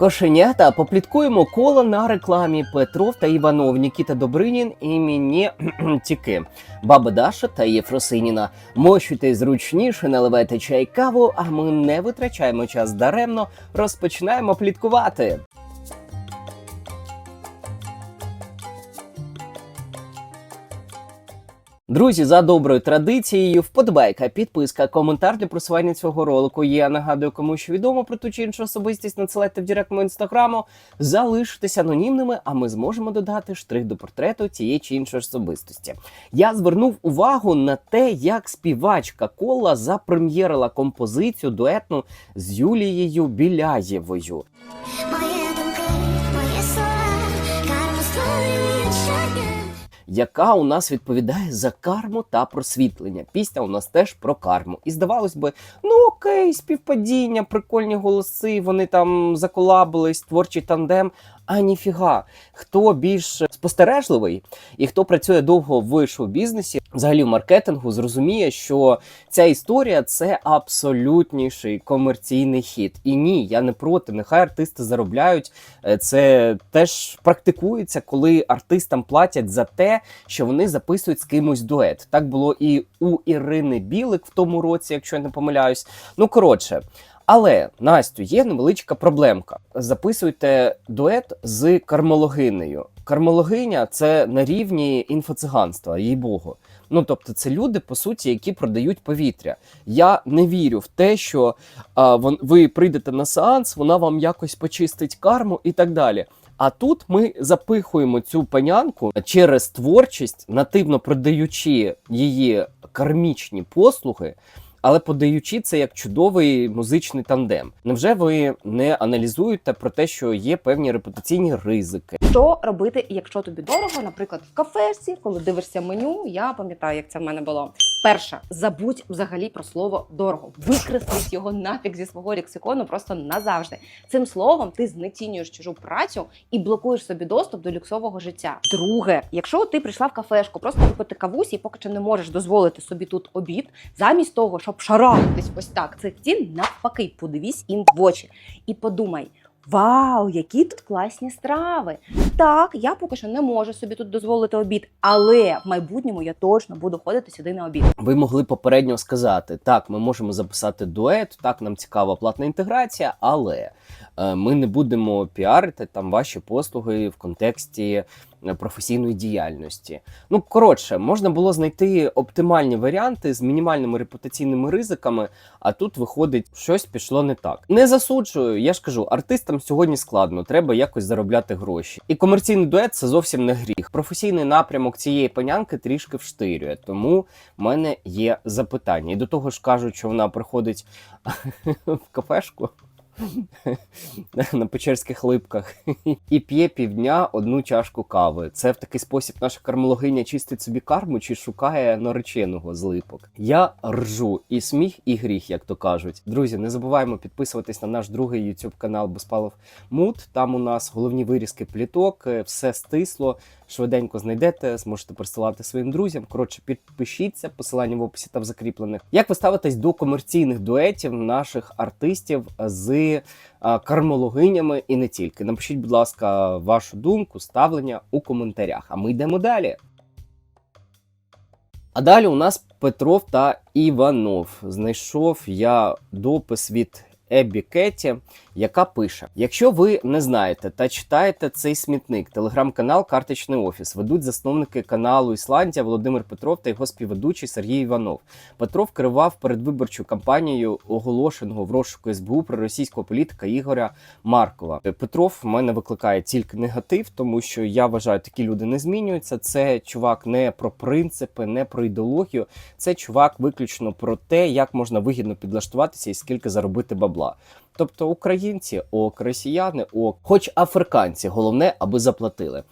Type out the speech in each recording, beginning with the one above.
Кошенята попліткуємо коло на рекламі Петров та Іванов, Нікіта Добринін мені тіки, Баба Даша та Єфросиніна. Мощуйте зручніше, наливайте чай каву, а ми не витрачаємо час даремно, розпочинаємо пліткувати. Друзі, за доброю традицією, вподобайка, підписка, коментар для просування цього ролику. Я нагадую, кому що відомо про ту чи іншу особистість, надсилайте в директ мого інстаграму, залишитись анонімними, а ми зможемо додати штрих до портрету цієї чи іншої особистості. Я звернув увагу на те, як співачка Кола запрем'єрила композицію дуетну з Юлією Біляєвою. Яка у нас відповідає за карму та просвітлення. Пісня у нас теж про карму. І здавалось би, ну окей, співпадіння, прикольні голоси, вони там заколабились, творчий тандем. А ніфіга, хто більш спостережливий і хто працює довго в шоу-бізнесі, взагалі в маркетингу, зрозуміє, що ця історія це абсолютніший комерційний хід. І ні, я не проти. Нехай артисти заробляють. Е, Це теж практикується, коли артистам платять за те, що вони записують з кимось дует. Так було і у Ірини Білик в тому році, якщо я не помиляюсь. Ну коротше. Але Настю, є невеличка проблемка. Записуйте дует з кармологинею. Кармологиня це на рівні інфоциганства, їй богу. Ну тобто, це люди, по суті, які продають повітря. Я не вірю в те, що а, вон, ви прийдете на сеанс, вона вам якось почистить карму і так далі. А тут ми запихуємо цю панянку через творчість, нативно продаючи її кармічні послуги, але подаючи це як чудовий музичний тандем. Невже ви не аналізуєте про те, що є певні репутаційні ризики? Що робити, якщо тобі дорого, наприклад, в кафесі, коли дивишся меню, я пам'ятаю, як це в мене було. Перше, забудь взагалі про слово дорого. Викресліть його нафіг зі свого лексикону просто назавжди. Цим словом ти знецінюєш чужу працю і блокуєш собі доступ до люксового життя. Друге, якщо ти прийшла в кафешку, просто купити кавусі і поки що не можеш дозволити собі тут обід, замість того, щоб шарахатись ось так цих цін, навпаки, подивись їм в очі і подумай. Вау, які тут класні страви! Так, я поки що не можу собі тут дозволити обід, але в майбутньому я точно буду ходити сюди на обід. Ви могли попередньо сказати: так, ми можемо записати дует, так, нам цікава платна інтеграція, але е, ми не будемо піарити там ваші послуги в контексті професійної діяльності. Ну, коротше, можна було знайти оптимальні варіанти з мінімальними репутаційними ризиками, а тут виходить, щось пішло не так. Не засуджую, я ж кажу, артистам сьогодні складно, треба якось заробляти гроші. І комерційний дует це зовсім не гріх. Професійний напрямок цієї панянки трішки вштирює, тому в мене є запитання. І до того ж кажуть, що вона приходить в кафешку. На Печерських липках і п'є півдня одну чашку кави. Це в такий спосіб наша кармологиня чистить собі карму чи шукає нареченого з липок. Я ржу і сміх, і гріх, як то кажуть. Друзі, не забуваємо підписуватись на наш другий YouTube канал Безпалов Мут. Там у нас головні вирізки пліток, е, все стисло. Швиденько знайдете, зможете присилати своїм друзям. Коротше, підпишіться, посилання в описі та в закріплених. Як ви ставитесь до комерційних дуетів наших артистів з кармологинями і не тільки? Напишіть, будь ласка, вашу думку, ставлення у коментарях. А ми йдемо далі. А далі у нас Петров та Іванов. Знайшов я допис від Еббі Кетті, яка пише: Якщо ви не знаєте та читаєте цей смітник, телеграм-канал Карточний офіс ведуть засновники каналу Ісландія Володимир Петров та його співведучий Сергій Іванов. Петров керував передвиборчу кампанією оголошеного в розшуку СБУ про російського політика Ігоря Маркова. Петров в мене викликає тільки негатив, тому що я вважаю, такі люди не змінюються. Це чувак не про принципи, не про ідеологію. Це чувак виключно про те, як можна вигідно підлаштуватися і скільки заробити бабла. Тобто українці, ок, росіяни, ок, хоч африканці, головне, аби заплатили.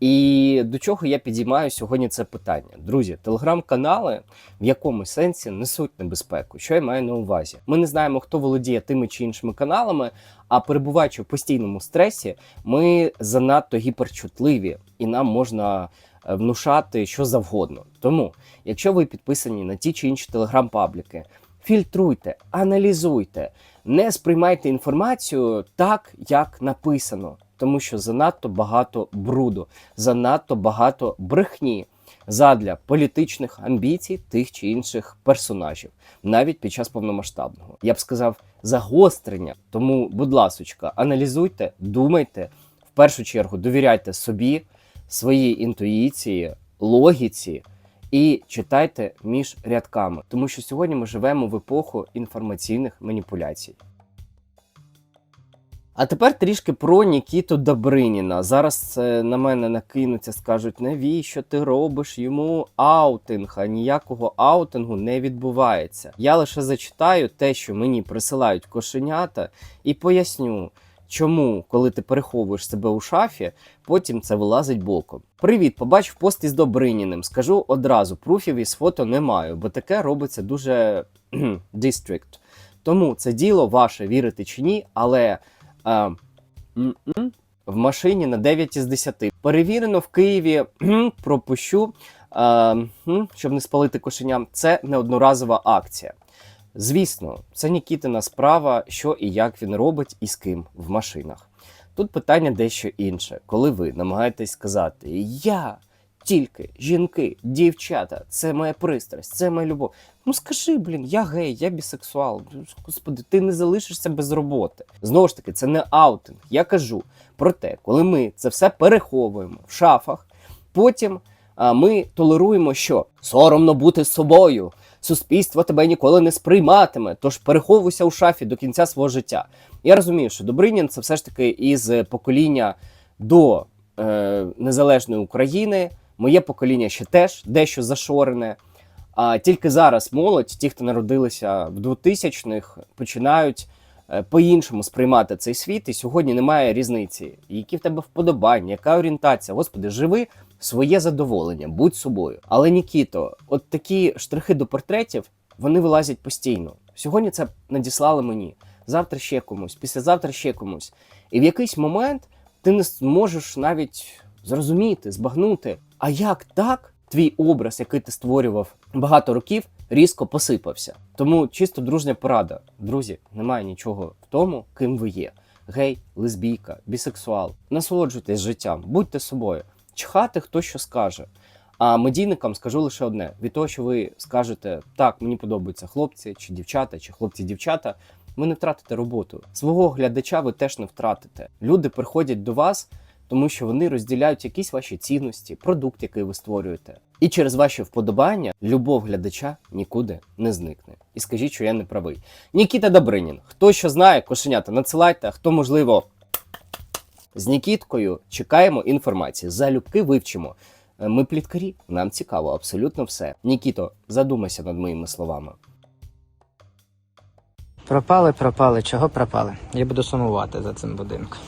І до чого я підіймаю сьогодні це питання? Друзі, телеграм-канали в якому сенсі несуть небезпеку. Що я маю на увазі? Ми не знаємо, хто володіє тими чи іншими каналами, а перебуваючи в постійному стресі, ми занадто гіперчутливі і нам можна е, внушати що завгодно. Тому, якщо ви підписані на ті чи інші телеграм-пабліки, фільтруйте, аналізуйте, не сприймайте інформацію так, як написано, тому що занадто багато бруду, занадто багато брехні задля політичних амбіцій тих чи інших персонажів, навіть під час повномасштабного. Я б сказав, загострення. Тому, будь ласочка, аналізуйте, думайте, в першу чергу довіряйте собі, своїй інтуїції, логіці і читайте між рядками, тому що сьогодні ми живемо в епоху інформаційних маніпуляцій. А тепер трішки про Нікіту Добриніна. Зараз е, на мене накинуться, скажуть, навіщо ти робиш йому аутинг, а ніякого аутингу не відбувається. Я лише зачитаю те, що мені присилають кошенята, і поясню, чому, коли ти переховуєш себе у шафі, потім це вилазить боком. Привіт, побачив пост із Добриніним. Скажу одразу, пруфів із фото не маю, бо таке робиться дуже дистрикт. Тому це діло ваше вірити чи ні, але. М-м, в машині на 9 із 10. Перевірено в Києві, пропущу, кхм, щоб не спалити кошеням. Це не одноразова акція. Звісно, це Нікітина справа, що і як він робить і з ким в машинах. Тут питання дещо інше. Коли ви намагаєтесь сказати Я тільки жінки, дівчата, це моя пристрасть, це моя любов. Ну скажи, блін, я гей, я бісексуал. Господи, ти не залишишся без роботи. Знову ж таки, це не аутинг. Я кажу про те, коли ми це все переховуємо в шафах, потім а, ми толеруємо, що соромно бути собою. Суспільство тебе ніколи не сприйматиме, тож переховуйся у шафі до кінця свого життя. Я розумію, що Добринін це все ж таки із покоління до е, незалежної України. Моє покоління ще теж дещо зашорене. А тільки зараз молодь, ті, хто народилися в 2000-х, починають е, по-іншому сприймати цей світ. І сьогодні немає різниці. Які в тебе вподобання, яка орієнтація? Господи, живи своє задоволення, будь собою. Але Нікіто, от такі штрихи до портретів вони вилазять постійно. Сьогодні це надіслали мені, завтра ще комусь, післязавтра ще комусь. І в якийсь момент ти не зможеш навіть зрозуміти, збагнути, а як так твій образ, який ти створював багато років, різко посипався. Тому чисто дружня порада. Друзі, немає нічого в тому, ким ви є. Гей, лесбійка, бісексуал. Насолоджуйтесь життям, будьте собою. Чхати хто що скаже. А медійникам скажу лише одне: від того, що ви скажете так, мені подобаються хлопці чи дівчата, чи хлопці-дівчата, ви не втратите роботу. Свого глядача ви теж не втратите. Люди приходять до вас, тому що вони розділяють якісь ваші цінності, продукт, який ви створюєте. І через ваші вподобання любов глядача нікуди не зникне. І скажіть, що я не правий. Нікіта Добринін. Хто що знає, кошенята, надсилайте, хто можливо. З Нікіткою чекаємо інформації. Залюбки вивчимо. Е, Ми пліткарі, нам цікаво абсолютно все. Нікіто, задумайся над моїми словами. Пропали, пропали. Чого пропали? Я буду сумувати за цим будинком.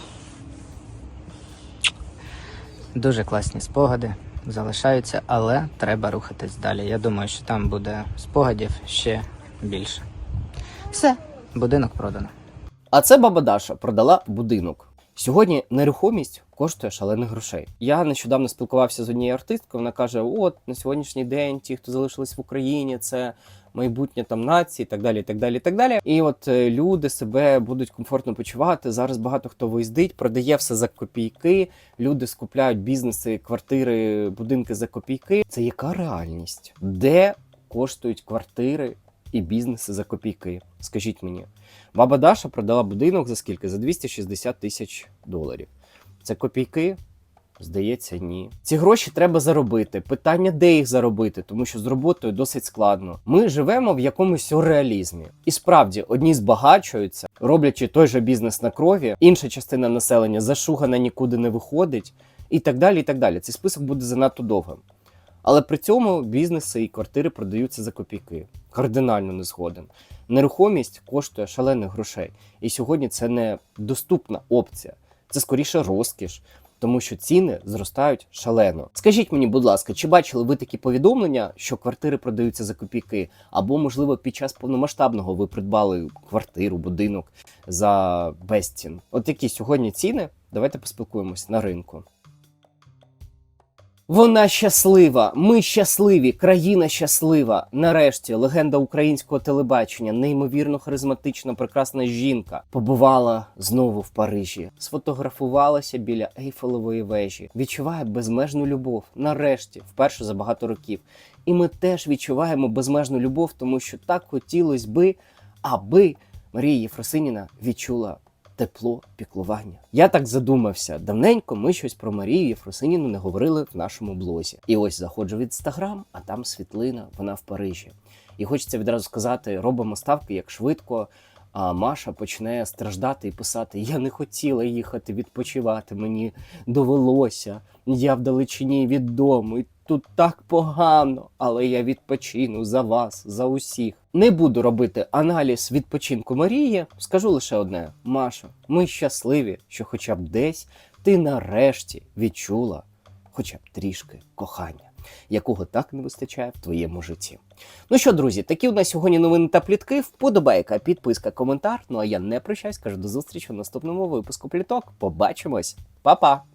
Дуже класні спогади залишаються, але треба рухатись далі. Я думаю, що там буде спогадів ще більше. Все, будинок продано. А це баба Даша продала будинок. Сьогодні нерухомість коштує шалених грошей. Я нещодавно спілкувався з однією артисткою. Вона каже: От на сьогоднішній день ті, хто залишились в Україні, це майбутнє там нації, так далі. Так далі, так далі. І от е, люди себе будуть комфортно почувати. Зараз багато хто виїздить, продає все за копійки. Люди скупляють бізнеси, квартири, будинки за копійки. Це яка реальність? Де коштують квартири і бізнеси за копійки? Скажіть мені. Баба Даша продала будинок за скільки? За 260 тисяч доларів. Це копійки? Здається, ні. Ці гроші треба заробити. Питання, де їх заробити, тому що з роботою досить складно. Ми живемо в якомусь сюрреалізмі. І справді одні збагачуються, роблячи той же бізнес на крові, інша частина населення зашугана нікуди не виходить, і так далі. і так далі. Цей список буде занадто довгим. Але при цьому бізнеси і квартири продаються за копійки. Кардинально не згоден. Нерухомість коштує шалених грошей. І сьогодні це не доступна опція. Це скоріше розкіш, тому що ціни зростають шалено. Скажіть мені, будь ласка, чи бачили ви такі повідомлення, що квартири продаються за копійки? Або, можливо, під час повномасштабного ви придбали квартиру, будинок за безцін? От які сьогодні ціни? Давайте поспілкуємось на ринку. Вона щаслива, ми щасливі, країна щаслива. Нарешті легенда українського телебачення, неймовірно харизматична, прекрасна жінка, побувала знову в Парижі, сфотографувалася біля Ейфелевої вежі, відчуває безмежну любов. Нарешті, вперше за багато років. І ми теж відчуваємо безмежну любов, тому що так хотілося би, аби Марія Єфросиніна відчула тепло піклування. Я так задумався. Давненько ми щось про Марію Єфросиніну не говорили в нашому блозі. І ось заходжу в інстаграм, а там світлина, вона в Парижі. І хочеться відразу сказати: робимо ставки, як швидко. А Маша почне страждати і писати: Я не хотіла їхати відпочивати, мені довелося. Я вдалечині від дому, і тут так погано, але я відпочину за вас, за усіх. Не буду робити аналіз відпочинку Марії. Скажу лише одне: Маша, ми щасливі, що хоча б десь ти нарешті відчула хоча б трішки кохання, якого так не вистачає в твоєму житті. Ну що, друзі, такі у нас сьогодні новини та плітки. Вподобайка, підписка, коментар. Ну а я не прощаюсь, кажу до зустрічі в наступному випуску пліток. Побачимось, Па-па!